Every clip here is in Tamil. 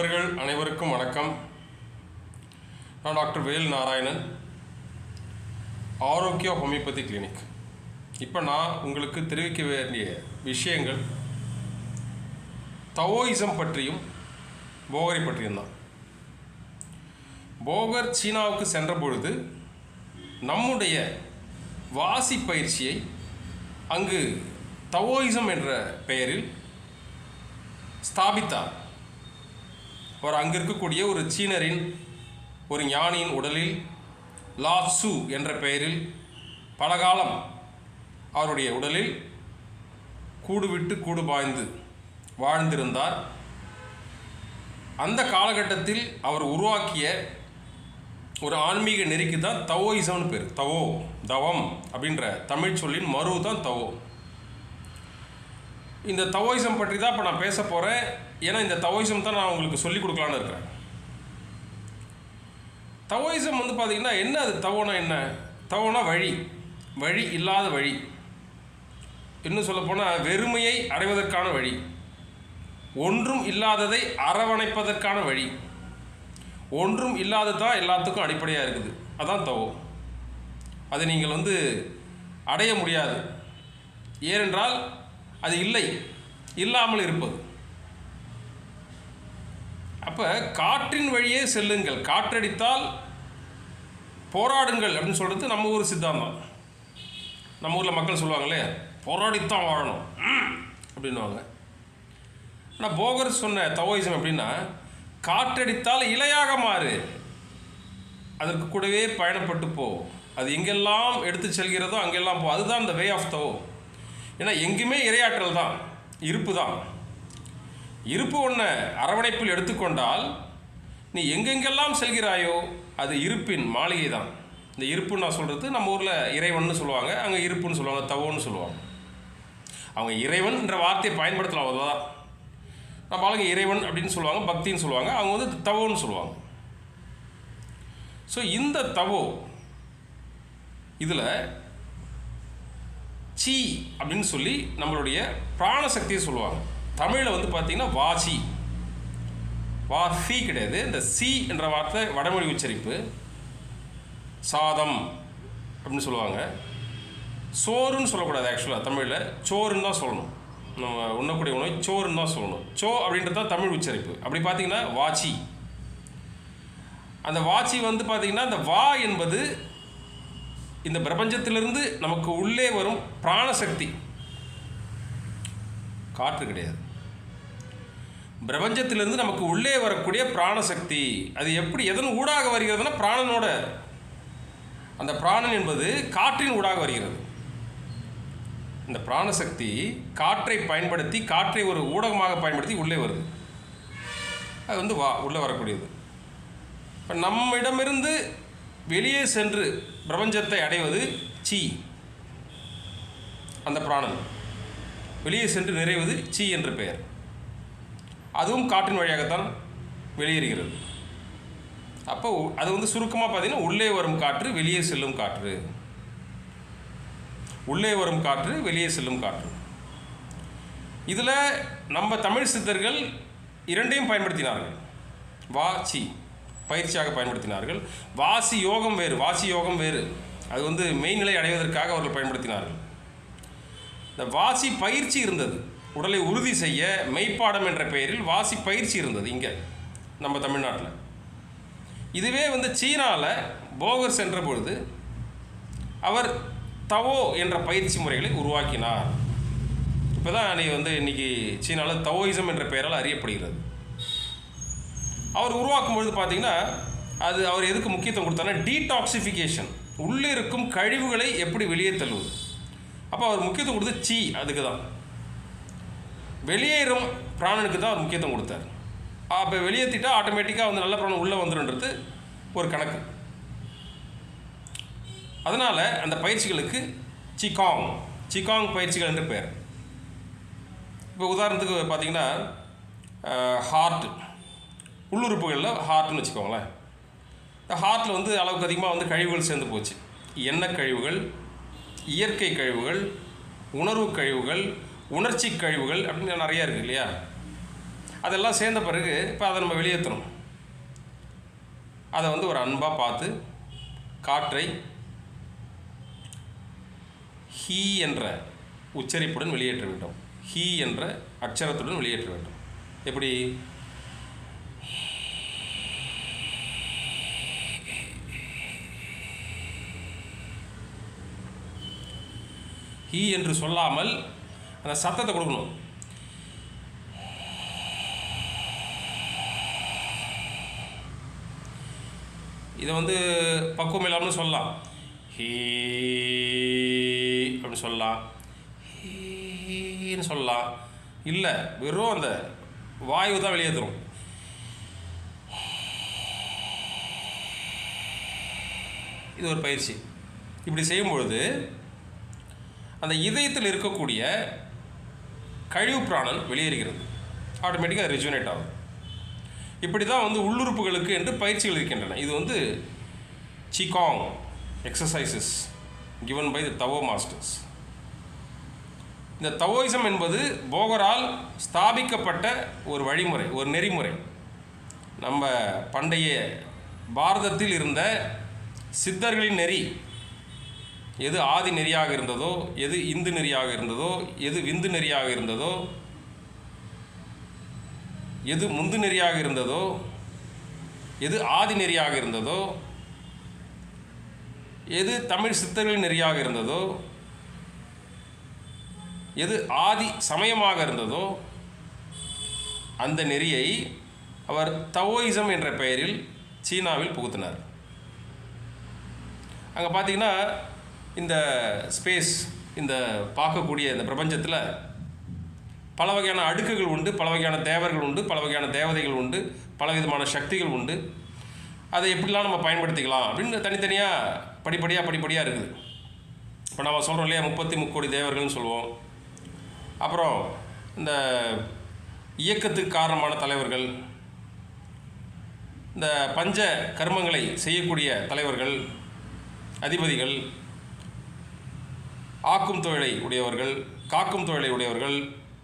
நண்பர்கள் அனைவருக்கும் வணக்கம். நான் doctor Vel Narayanan Arogya homeopathy clinic. இப்போ நான் உங்களுக்கு தெரிவிக்க வேண்டிய விஷயங்கள் தவோயிசம் பற்றியும் போகரை பற்றியும் தான். போகர் சீனாவுக்கு சென்ற பொழுது நம்முடைய வாசி பயிற்சியை அங்கு தவோயிசம் என்ற பெயரில் ஸ்தாபித்தார். அவர் அங்கு இருக்கக்கூடிய ஒரு சீனரின் ஒரு ஞானியின் உடலில் லாப்சு என்ற பெயரில் பல காலம் அவருடைய உடலில் கூடு விட்டு கூடு பாய்ந்து வாழ்ந்திருந்தார். அந்த காலகட்டத்தில் அவர் உருவாக்கிய ஒரு ஆன்மீக நெறிக்கு தான் தவோயிசம்னு பேர். தவோ தவம் அப்படின்ற தமிழ் சொல்லின் மறு தான் தவோ. இந்த தவோயிசம் பற்றி தான் இப்போ நான் பேச போகிறேன் ஏன்னா இந்த தவோயிசம் தான் நான் உங்களுக்கு சொல்லிக் கொடுக்கலான்னு இருக்கிறேன். தவோயிசம் வந்து பார்த்தீங்கன்னா என்ன அது? தவோனா என்ன? தவோனா வழி. வழி இல்லாத வழி. இன்னும் சொல்லப்போனால் வெறுமையை அடைவதற்கான வழி. ஒன்றும் இல்லாததை அரவணைப்பதற்கான வழி. ஒன்றும் இல்லாதது தான் எல்லாத்துக்கும் அடிப்படையாக இருக்குது. அதான் தவோ. அதை நீங்கள் வந்து அடைய முடியாது. ஏனென்றால் அது இல்லை. இல்லாமல் இருப்பது. அப்போ காற்றின் வழியே செல்லுங்கள். காற்றடித்தால் போராடுங்கள் அப்படின்னு சொல்கிறது நம்ம ஊர் சித்தாந்தம். நம்ம ஊரில் மக்கள் சொல்லுவாங்களே போராடித்தான் வாழணும். அப்படின்வாங்க அப்படின்னுவாங்க. ஆனால் போகர் சொன்ன தவோயிசம் எப்படின்னா காற்றடித்தால் இலையாக மாறு. அதற்கு கூடவே பயணப்பட்டு போ. அது எங்கெல்லாம் எடுத்து செல்கிறதோ அங்கெல்லாம் போ. அதுதான் இந்த வே ஆஃப் தவோ ஏன்னா எங்குமே இரையாற்றல் தான் இருப்பு தான். இருப்பு ஒன்று அரவணைப்பில் எடுத்துக்கொண்டால் நீ எங்கெங்கெல்லாம் செல்கிறாயோ அது இருப்பின் மாளிகை தான். இந்த இருப்புன்னு நான் சொல்கிறது நம்ம ஊரில் இறைவன்னு சொல்லுவாங்க அங்கே இருப்புன்னு சொல்லுவாங்க தவோன்னு சொல்லுவாங்க. அவங்க இறைவன்ன்ற வார்த்தையை பயன்படுத்தலாம் அவ்வளோதான் நம்ம ஆளுங்க இறைவன் அப்படின்னு சொல்லுவாங்க பக்தின்னு சொல்லுவாங்க அவங்க வந்து தவோன்னு சொல்லுவாங்க. ஸோ இந்த தவோ இதில் சி அப்படின்னு சொல்லி நம்மளுடைய பிராணசக்தியை சொல்லுவாங்க. தமிழில் வந்து பார்த்தீங்கன்னா வாசி வா சி கிடையாது. இந்த சி என்ற வார்த்தை வடமொழி உச்சரிப்பு. சாதம் அப்படின்னு சொல்லுவாங்க. சோறுன்னு சொல்லக்கூடாது ஆக்சுவலாக தமிழில். சோறுன்னு தான் சொல்லணும். நம்ம உண்ணக்கூடிய உணவு சோறுன்னு தான் சொல்லணும். சோ அப்படின்றது தான் தமிழ் உச்சரிப்பு. அப்படி பார்த்தீங்கன்னா வாச்சி. அந்த வாச்சி வந்து பார்த்தீங்கன்னா அந்த வா என்பது இந்த பிரபஞ்சத்திலிருந்து நமக்கு உள்ளே வரும் பிராணசக்தி. காற்று கிடையாது. பிரபஞ்சத்திலிருந்து நமக்கு உள்ளே வரக்கூடிய பிராணசக்தி. அது எப்படி எதன் ஊடாக வருகிறதுனா பிராணனோட. அந்த பிராணன் என்பது காற்றின் ஊடாக வருகிறது. இந்த பிராணசக்தி காற்றை பயன்படுத்தி காற்றை ஒரு ஊடகமாக பயன்படுத்தி உள்ளே வருது. அது வந்து வா உள்ளே வரக்கூடியது. இப்போ நம்மிடமிருந்து வெளியே சென்று பிரபஞ்சத்தை அடைவது சி. அந்த பிராணன். வெளியே சென்று நிறைவது சி என்ற பெயர். அதுவும் காற்றின் வழியாகத்தான் வெளியேறுகிறது. அப்போ அது வந்து சுருக்கமாக பார்த்தீங்கன்னா உள்ளே வரும் காற்று வெளியே செல்லும் காற்று. உள்ளே வரும் காற்று வெளியே செல்லும் காற்று. இதில் நம்ம தமிழ் சித்தர்கள் இரண்டையும் பயன்படுத்தினார்கள். வா சி. பயிற்சியாக பயன்படுத்தினார்கள். வாசி யோகம் வேறு வாசி யோகம் வேறு. அது வந்து மெய்நிலை அடைவதற்காக அவர்கள் பயன்படுத்தினார்கள். இந்த வாசி பயிற்சி இருந்தது. உடலை உறுதி செய்ய மெய்ப்பாடம் என்ற பெயரில் வாசி பயிற்சி இருந்தது இங்கே நம்ம தமிழ்நாட்டில். இதுவே வந்து சீனாவில் போகர் சென்ற பொழுது அவர் தவோ என்ற பயிற்சி முறைகளை உருவாக்கினார். இப்போ தான் நீ வந்து இன்னைக்கு சீனாவில் தவோயிசம் என்ற பெயரால் அறியப்படுகிறது. அவர் உருவாக்கும் பொழுது பார்த்தீங்கன்னா அது அவர் எதுக்கு முக்கியத்துவம் கொடுத்தாருன்னா டீடாக்சிஃபிகேஷன் உள்ளே இருக்கும் கழிவுகளை எப்படி வெளியே தள்ளுவது? அப்போ அவர் முக்கியத்துவம் கொடுத்து சி அதுக்கு தான் வெளியேறும் பிராணனுக்கு தான் அவர் முக்கியத்துவம் கொடுத்தார். அப்போ வெளியேற்றிட்டா ஆட்டோமேட்டிக்காக வந்து நல்ல பிராணம் உள்ளே வந்துடுன்றது ஒரு கணக்கு. அதனால் அந்த பயிற்சிகளுக்கு சிகாங் சிகாங் பயிற்சிகள் என்று பெயர். இப்போ உதாரணத்துக்கு பார்த்தீங்கன்னா ஹார்ட் உள்ளுறுப்புகளில் ஹார்ட்னு வச்சுக்கோங்களேன். இந்த ஹார்ட்டில் வந்து அளவுக்கு அதிகமாக வந்து கழிவுகள் சேர்ந்து போச்சு. எண்ணெய் கழிவுகள் இயற்கை கழிவுகள் உணர்வு கழிவுகள் உணர்ச்சி கழிவுகள் அப்படின்னு நிறையா இருக்குது இல்லையா? அதெல்லாம் சேர்ந்த பிறகு இப்போ அதை நம்ம வெளியேற்றணும் அதை வந்து ஒரு அன்பாக பார்த்து காற்றை ஹீ என்ற உச்சரிப்புடன் வெளியேற்ற வேண்டும். ஹீ என்ற அச்சரத்துடன் வெளியேற்ற வேண்டும். எப்படி? ஹீ என்று சொல்லாமல் அந்த சத்தத்தை கொடுக்கணும். இதை வந்து பக்குவம் இல்லாமல் சொல்லலாம். ஹீ அப்படின்னு சொல்லலாம். ஹீன்னு சொல்லலாம். இல்லை வெறும் அந்த வாயு தான் வெளியேற்றும் இது ஒரு பயிற்சி. இப்படி செய்யும் பொழுது அந்த இதயத்தில் இருக்கக்கூடிய கழிவு பிராணன் வெளியேறுகிறது. ஆட்டோமேட்டிக்காக அது ரெஜுனேட் ஆகும். இப்படி தான் வந்து உள்ளுறுப்புகளுக்கு என்று பயிற்சிகள் இருக்கின்றன. இது வந்து சிகாங் exercises given by the Tao masters இந்த தவோயிசம் என்பது போகரால் ஸ்தாபிக்கப்பட்ட ஒரு வழிமுறை ஒரு நெறிமுறை. நம்ம பண்டைய பாரதத்தில் இருந்த சித்தர்களின் நெறி எது ஆதி நெறியாக இருந்ததோ எது இந்து நெறியாக இருந்ததோ எது விந்து நெறியாக இருந்ததோ எது முந்து நெறியாக இருந்ததோ எது ஆதி நெறியாக இருந்ததோ எது தமிழ் சித்தர்களின் நெறியாக இருந்ததோ எது ஆதி சமயமாக இருந்ததோ அந்த நெறியை அவர் தவோயிசம் என்ற பெயரில் சீனாவில் புகுத்தினார். அங்கே பார்த்தீங்கன்னா இந்த ஸ்பேஸ் இந்த பார்க்கக்கூடிய இந்த பிரபஞ்சத்தில் பல வகையான அடுக்குகள் உண்டு பல வகையான தேவர்கள் உண்டு பல வகையான தேவதைகள் உண்டு பல விதமான சக்திகள் உண்டு. அதை எப்படிலாம் நம்ம பயன்படுத்திக்கலாம் அப்படின்னு தனித்தனியாக படிப்படியாக படிப்படியாக இருக்குது. இப்போ நம்ம சொல்கிறோம் இல்லையா முப்பத்தி முக்கோடி தேவர்கள்னு சொல்லுவோம். அப்புறம் இந்த இயக்கத்துக்கு காரணமான தலைவர்கள் இந்த பஞ்ச கர்மங்களை செய்யக்கூடிய தலைவர்கள் அதிபதிகள் ஆக்கும் தொழிலை உடையவர்கள் காக்கும் தொழிலை உடையவர்கள்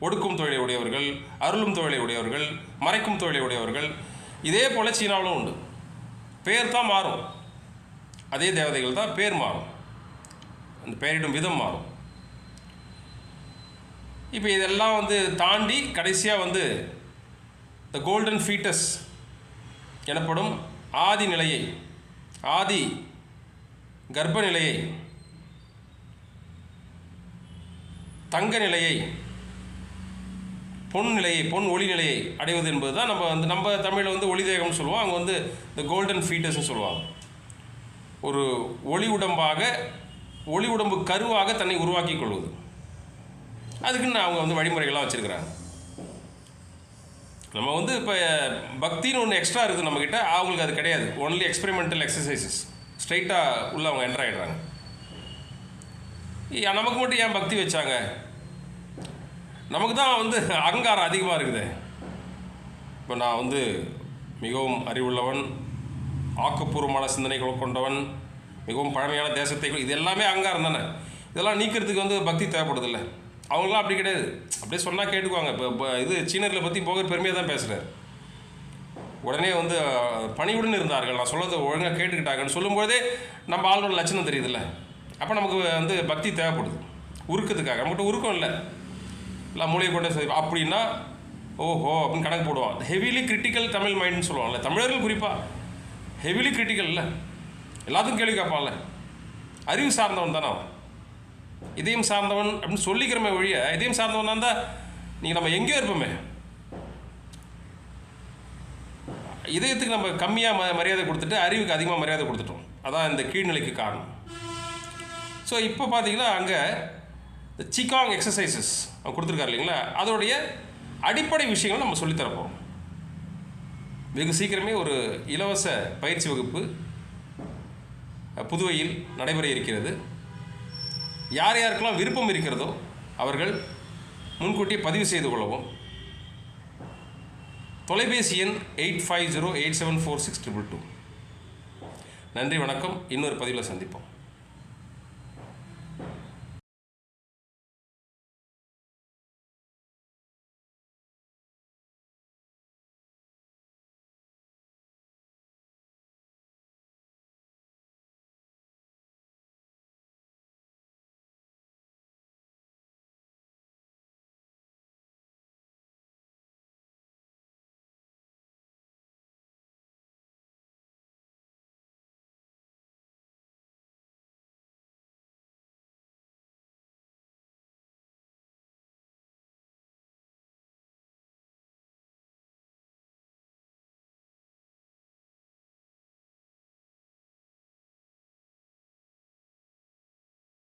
ஒடுக்கும் தொழிலை உடையவர்கள் அருளும் தொழிலை உடையவர்கள் மறைக்கும் தொழிலை உடையவர்கள் இதே போல் சீனாவிலும் உண்டு. பேர் தான் மாறும். அதே தேவதைகள் தான் பேர் மாறும். அந்த பெயரிடும் விதம் மாறும். இப்போ இதெல்லாம் வந்து தாண்டி கடைசியாக வந்து த கோல்டன் ஃபீட்டஸ் எனப்படும் ஆதி நிலையை ஆதி கர்ப்ப நிலையை தங்க நிலையை பொன் நிலையை பொன் ஒளி நிலையை அடைவது என்பது தான் நம்ம வந்து நம்ம தமிழில் வந்து ஒளி தேகம்னு சொல்லுவோம். அங்கே வந்து இந்த கோல்டன் ஃபீட்டர்ஸ்னு சொல்லுவாங்க. ஒரு ஒளி உடம்பாக ஒளி உடம்பு கருவாக தன்னை உருவாக்கி கொள்வது. அதுக்குன்னு அவங்க வந்து வழிமுறைகள்லாம் வச்சுருக்கிறாங்க. நம்ம வந்து இப்போ பக்தின்னு ஒன்று எக்ஸ்ட்ரா இருக்குது நம்மக்கிட்ட அவங்களுக்கு அது கிடையாது. ஒன்லி எக்ஸ்பெரிமெண்டல் எக்ஸசைசஸ் ஸ்ட்ரைட்டாக உள்ள அவங்க என்டர் ஆகிடுறாங்க நமக்கு மட்டும் ஏன் பக்தி வச்சாங்க? நமக்கு தான் வந்து அகங்காரம் அதிகமாக இருக்குது. இப்போ நான் வந்து மிகவும் அறிவுள்ளவன் ஆக்கப்பூர்வமான சிந்தனைகளை கொண்டவன் மிகவும் பழமையான தேசத்தை இது எல்லாமே அகங்காரம் தானே? இதெல்லாம் நீக்கிறதுக்கு வந்து பக்தி தேவைப்படுதில்ல. அவங்களாம் அப்படி கிடையாது. அப்படியே சொன்னால் கேட்டுக்குவாங்க. இப்போ இது சீனர்களை பற்றி போக பெருமையாக தான் பேசுகிறார் உடனே வந்து அஹ், பணிவுடன் இருந்தார்கள். நான் சொல்கிறத ஒழுங்காக கேட்டுக்கிட்டாங்கன்னு சொல்லும்போதே நம்ம ஆளோட லட்சணம் தெரியுதுல்ல. அப்போ நமக்கு வந்து பக்தி தேவைப்படுது. உருக்கத்துக்காக நம்மகிட்ட உருக்கம் இல்லை. எல்லாம் மூலையை கொண்டு சரி அப்படின்னா ஓஹோ அப்படின்னு கணக்கு போடுவான். ஹெவிலி கிரிட்டிக்கல் தமிழ் மைண்ட்னு சொல்லுவாங்கல்ல. தமிழர்கள் குறிப்பாக ஹெவிலி கிரிட்டிக்கல் இல்லை. எல்லாத்துக்கும் கேள்வி கேட்பான்ல. அறிவு சார்ந்தவன் தானே அவன். இதயம் சார்ந்தவன் அப்படின்னு சொல்லிக்கிறமே ஒழிய இதயம் சார்ந்தவன் இருந்தால் நீங்கள் நம்ம எங்கேயோ இருப்போமே. இதயத்துக்கு நம்ம கம்மியாக ம மரியாதை கொடுத்துட்டு அறிவுக்கு அதிகமாக மரியாதை கொடுத்துட்டோம். அதான் இந்த கீழ்நிலைக்கு காரணம். ஸோ இப்போ பார்த்தீங்கன்னா அங்கே இந்த சிகாங் எக்ஸசைசஸ் அவன் கொடுத்துருக்காரு இல்லைங்களா? அதோடைய அடிப்படை விஷயங்கள் நம்ம சொல்லித்தரப்போம். வெகு சீக்கிரமே ஒரு இலவச பயிற்சி வகுப்பு புதுவையில் நடைபெற இருக்கிறது. யார் யாருக்கெல்லாம் விருப்பம் இருக்கிறதோ அவர்கள் முன்கூட்டியே பதிவு செய்து கொள்ளவும். தொலைபேசி எண் eight five zero eight seven four six triple two. நன்றி வணக்கம். இன்னொரு பதிவில் சந்திப்போம்.